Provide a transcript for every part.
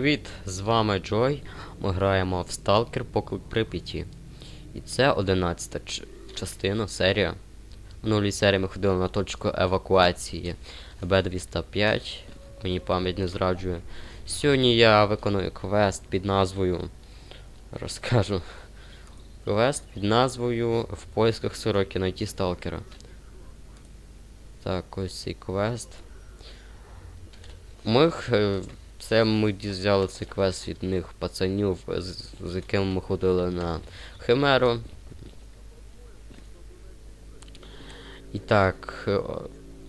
Привіт! З вами Джой. Ми граємо в Stalker Поклик Прип'яті. І це 11 ч- частина, серія. В минулій серії ми ходили на точку евакуації Б205. Мені пам'ять не зраджує. Сьогодні я виконую квест під назвою. Розкажу. Квест під назвою В поисках сороки найти сталкера. Так, ось цей квест. Ми х- це ми взяли цей квест від них пацанів, з, з якими ми ходили на Химеру. І так, е,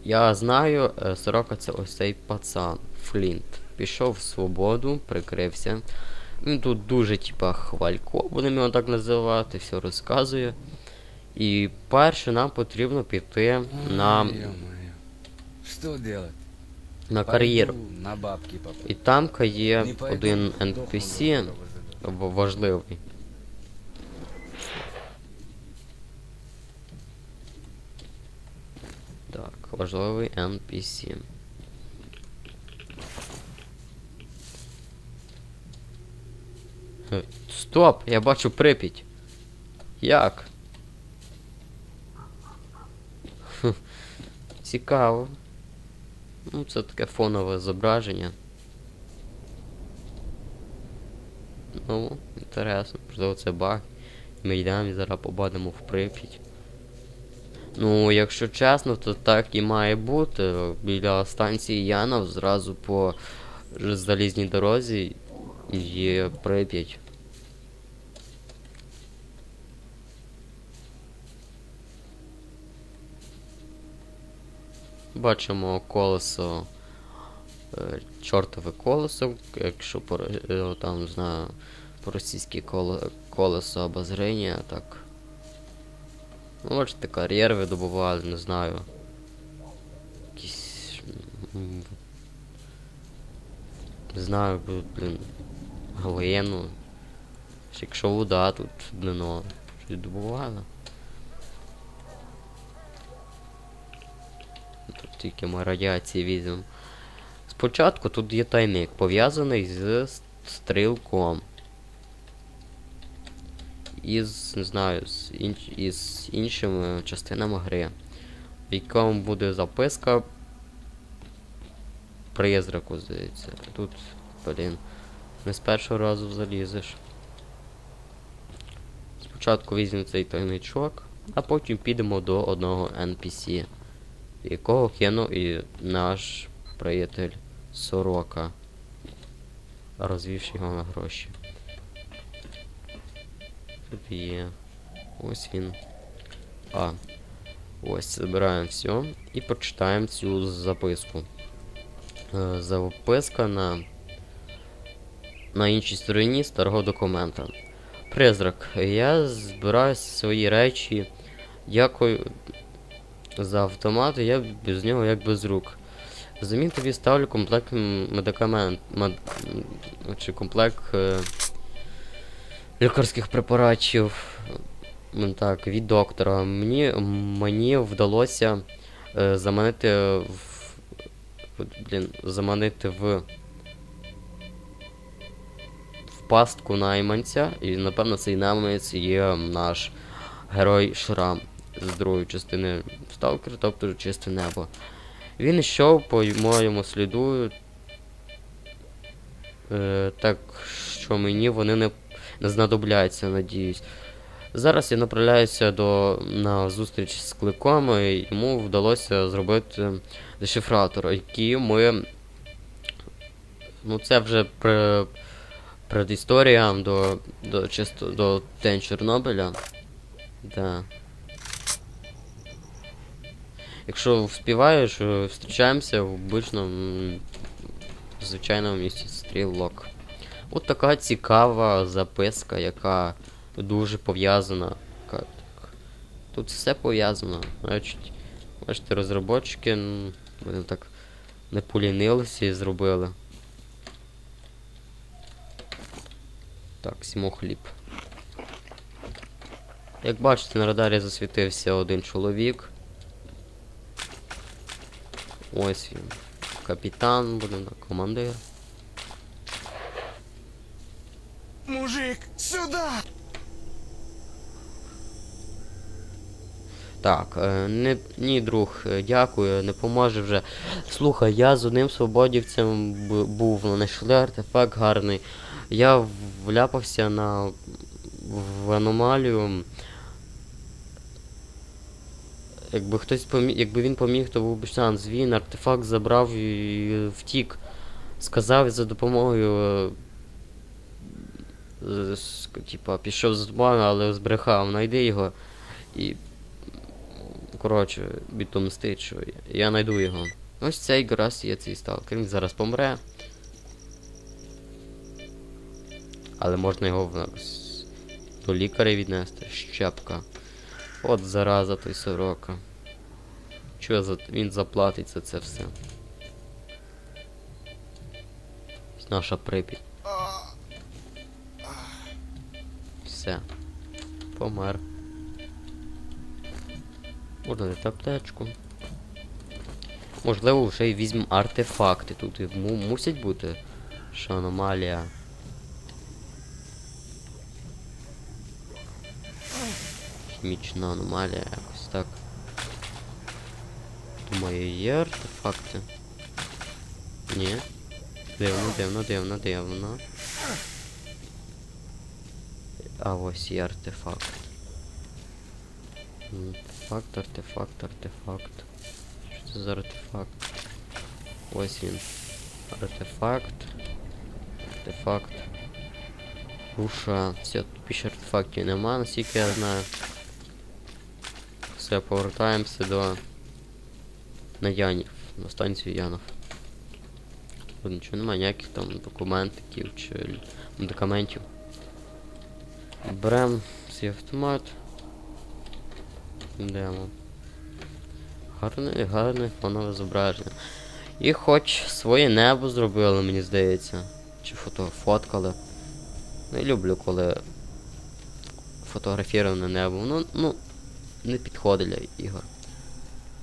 я знаю, е, сорока це ось цей пацан, Флінт. Пішов в свободу, прикрився. Він тут дуже, типа, хвалько, будемо його так називати, все розказує. І перше нам потрібно піти на, Ой, делать? На кар'єру. На бабки. І там є один NPC важливий. Так, важливий NPC. Стоп! Я бачу Прип'ять. Як? Цікаво. Ну, це таке фонове зображення. Ну, інтересно, можливо це баг. Ми йдемо і зараз побадемо в Прип'ять. Ну, якщо чесно, то так і має бути. Біля станції Янов зразу по залізній дорозі є Прип'ять. Бачимо колесо. е, Чортове колесо, якщо по, е, там, знаю, по-російськи коле, колесо обозрення, так. Ну, бачите, кар'єр видобували, не знаю. Якісь. Не знаю, блін. Глину. Якщо вода тут дно. Добували. Тут тільки ми радіації візьмемо. Спочатку тут є тайник, пов'язаний з стрілком. Із, не знаю, з, інч, із іншими частинами гри. В якому буде записка призраку, здається. Тут, блін, не з першого разу залізеш. Спочатку візьмемо цей тайничок, а потім підемо до одного NPC, якого кинув і наш приятель Сорока, розвівши його на гроші. Тут є. Ось він. А. Ось забираємо все і прочитаємо цю записку. Е, Записка на, на іншій стороні старого документа. Призрак. Я збираю свої речі. Дякую за автомат, і я без нього як без рук. Замін тобі ставлю комплект медикамент. Мед, чи комплект е, лікарських препаратів. Так, від доктора. Мені, мені вдалося е, заманити в. Блін, заманити в. Пастку найманця. І напевно цей найманець є наш герой Шрам з другої частини Сталкер, тобто чисте небо. Він йшов по моєму сліду. Е, так що мені вони не, не знадобляться, надіюсь. Зараз я направляюся до, на зустріч з кликом, і йому вдалося зробити дешифратор, який ми. Ну, це вже при, предісторія до, до, чисто, до День Чорнобиля. Да. Якщо вспіваєш, е, зустрічаємося в обичному звичайному місці стрілок. От така цікава записка, яка дуже пов'язана. Тут все пов'язано. Значить, бачите, розробочки вони так не полінилися і зробили. Так, сімо хліб. Як бачите, на радарі засвітився один чоловік. Ось він. Капітан буде на командир. Мужик, сюди! Так, е, не, ні, друг, е, дякую, не поможе вже. Слухай, я з одним свободівцем був, знайшли артефакт гарний. Я вляпався на в аномалію. Якби хтось поміг, якби він поміг, то був би шанс. Він артефакт забрав і втік. Сказав за допомогою. е, Типа, пішов з зубами, але збрехав. Найди його і коротше, відомстить, що я- знайду його. Ось цей раз є цей сталкер. Він зараз помре. Але можна його в- до лікаря віднести. Щепка. От зараза той сорока. Що за він заплатить за це все? Наша прип'ять. Все. Помер. Можна дати аптечку. Можливо, вже й візьмемо артефакти. Тут і му- мусять бути. Що аномалія. Хімічна аномалія, якось так. Думаю, є артефакти. Ні. Дивно, дивно, дивно, дивно. А ось є артефакт. Артефакт, артефакт, артефакт. Що це за артефакт? Ось він. Артефакт. Артефакт. Руша. Все, тут більше артефактів нема, наскільки я знаю. Все, повертаємося до. На Янів. На станцію Янов. Тут нічого немає, ніяких там документиків чи медикаментів. Берем свій автомат. Йдемо. Гарне, гарне фонове зображення. І хоч своє небо зробили, мені здається. Чи фото фоткали. Не люблю, коли фотографіроване небо. Ну, ну, не підходить для ігор.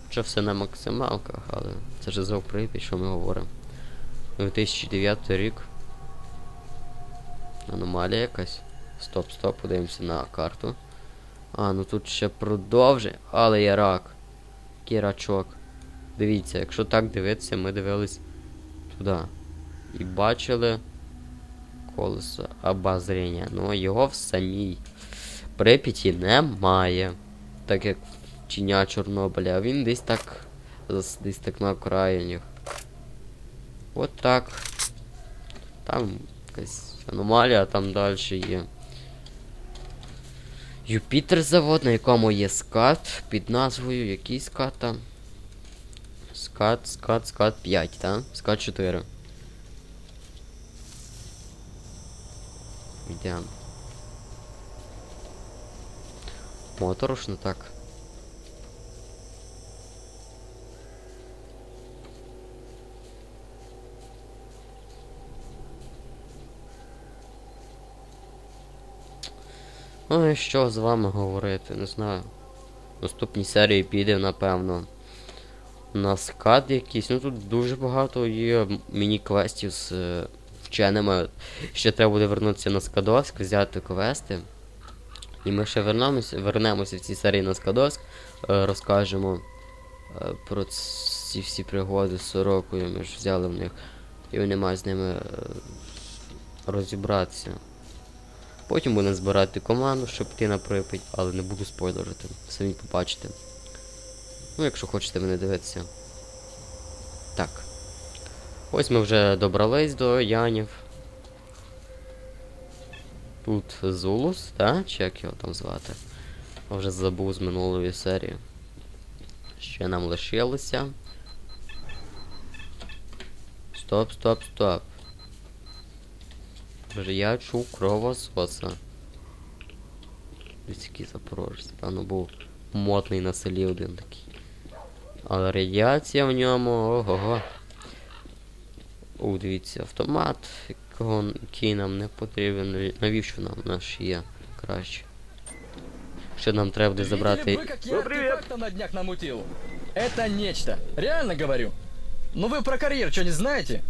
Хоча все на максималках, але це ж за Прип'ять, що ми говоримо. 2009 рік. Аномалія якась. Стоп, стоп, подивимося на карту. А, ну тут ще продовжує. Але є рак. Який рачок. Дивіться, якщо так дивитися, ми дивились туди. І бачили колесо обозріння. Ну його в самій Прип'яті немає. Так як в Чіня Чорнобиля. А він десь так. Десь так на окраїнях. От так. Там якась аномалія, там далі є. Юпітер завод, на якому є скат під назвою який скат там? Скат, скат, скат 5, так? Скат 4. Йдемо. Моторошно так. Ну і що з вами говорити, не знаю. В наступній серії піде, напевно. На скат якийсь. Ну тут дуже багато є міні-квестів з е, вченими. Ще треба буде вернутися на Скадовськ, взяти квести. І ми ще вернемося, вернемося в цій серії на Скадовськ, е, розкажемо е, про ці всі пригоди з сорокою. Ми ж взяли в них. І вони мають з ними е, розібратися. Потім будемо збирати команду, щоб йти на Прип'ять, але не буду спойлерити. Самі побачите. Ну, якщо хочете мене дивитися. Так. Ось ми вже добрались до Янів. Тут Зулус, так? Чи як його там звати? Вже забув з минулої серії. Ще нам лишилося. Стоп, стоп, стоп. Вже я чув кровососа. Ось який запорожець, певно був мотний на селі один такий. Але радіація в ньому. Ого-го. О, дивіться, автомат, якого, який нам не потрібен. Наві- Навіщо нам наш є краще? Ще нам треба буде Видели забрати. бы, как я артефакта на днях намутил? Это нечто. Реально говорю. Ну вы про карьер что не знаете?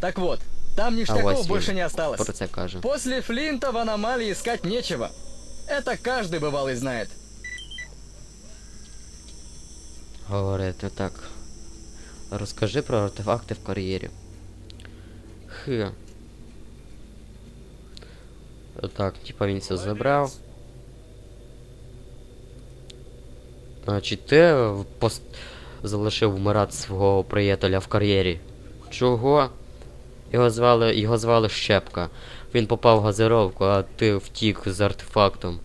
Так вот, Там ништяков ось больше він не осталось. Про це каже. После Флинта в аномалии искать нечего. Это каждый бывалый знает. Говорити так. Розкажи про артефакти в кар'єрі. Х. Так, типа він це забрав. Значить, ти в- пос... залишив вмирати свого приятеля в кар'єрі. Чого? Його звали, його звали Щепка. Він попав в газировку, а ти втік з артефактом.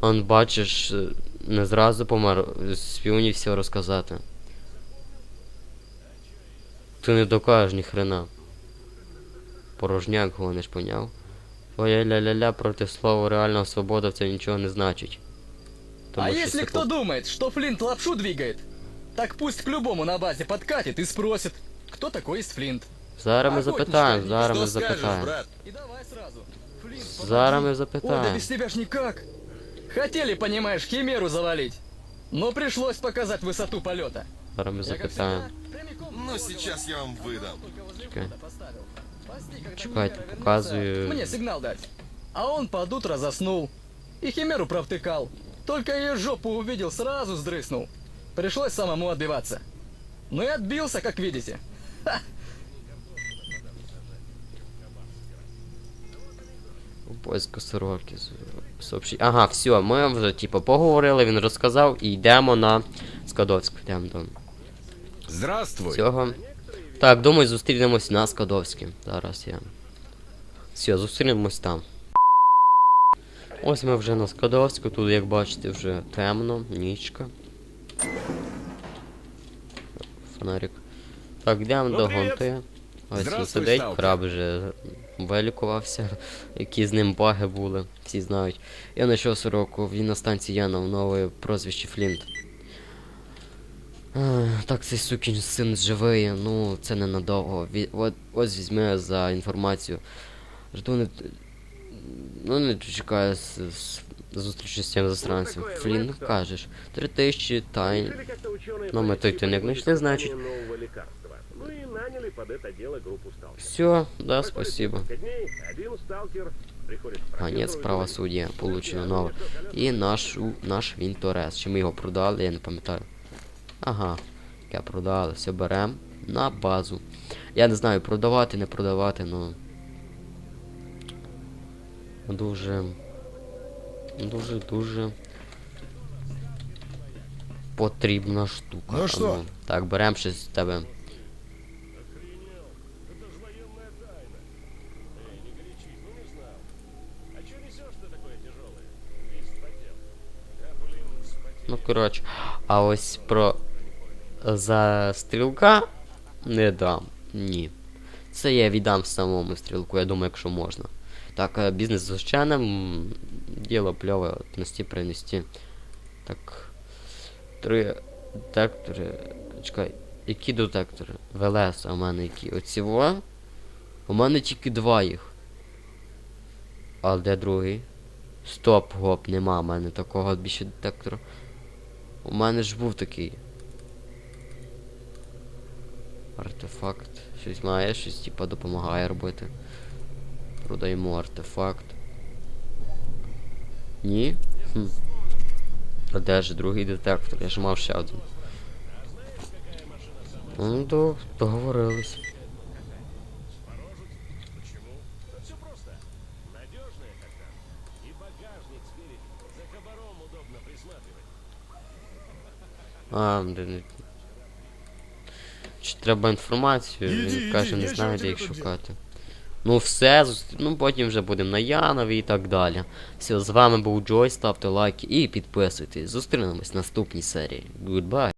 Он бачиш, е, не зразу помер, співні все розказати. Ти не докажеш ні хрена. Порожняк гониш, поняв? Твоя ля-ля-ля проти слова реального свобода це нічого не значить. а що если це кто по- думает, что Флинт лапшу двигает, так пусть к любому на базе подкатит и спросит, кто такой есть Флинт. Зараз ми Охотничка, запитаємо, зараз ми Что скажешь, запитаємо. брат? И давай сразу. Флинт, Зараз ми Ой, да запитаємо. без тебя ж никак. Хотели, понимаешь, химеру завалить. Но пришлось показать высоту полета. Зараз ми Я, как запитаємо. всегда, прямиком Ну, в сейчас я вам выдам. только возле Чекай. входа поставил. Чекайте, вернется, Мне сигнал дать. А он под утро заснул. И химеру провтыкал. Только ее жопу увидел, сразу сдрыснул. Пришлось самому отбиваться. Ну и отбился, как видите. Поиск сороки. Сообщи. Ага, все, ми вже типу поговорили, він розказав і йдемо на Скадовськ. Йдемо до Здравствуй. цього. Так, думаю, зустрінемось на Скадовській. Зараз я. Все, зустрінемось там. Ось ми вже на Скадовську, тут, як бачите, вже темно, нічка. Фонарик. Так, йдемо до гонти. Ось він сидить, краб вже вилікувався, які з ним баги були, всі знають. Я знайшов сороку, він на станції Янов, нове прозвище Флінт. Так, цей сукін син живий, ну це ненадовго. Ві... От, ось візьми за інформацію. Жду. Ну не чекаю з, зустрічі з цим засранцем. Флін, кажеш. Три тисячі тайн. Но мы только не знайшли, значить. Ну. Все, да, спасибо. Конец правосуддя, получено «Ну, нове. І наш, наш Вінторес. Чи ми його продали, я не пам'ятаю. Ага, я продали, все берем на базу. Я не знаю, продавати, не продавати, ну. Дуже. Дуже, дуже. Потрібна штука. Ну що? Так, беремо щось з тебе. Ну, коротше, а ось про за стрілка не дам. Ні. Це я віддам самому стрілку, я думаю, якщо можна. Так, е, бізнес з ощаним, діло пльове, отнести, принести. Так. Три детектори. Чекай, які детектори? ВЛС, а в мене які? Оці во? У мене тільки два їх. А де другий? Стоп, гоп, нема в мене такого більше детектора. У мене ж був такий. Артефакт. Щось має, щось типа допомагає робити. Продаємо артефакт. Ні? Хм. А де ж другий детектор? Я ж мав ще один. Ну, то договорились. А, де. Чи треба інформацію? Він каже, не знаю, де їх шукати. Ну все, ну потім вже будемо на Янові і так далі. Все, з вами був Джой, ставте лайки і підписуйтесь. Зустрінемось в наступній серії. Goodbye.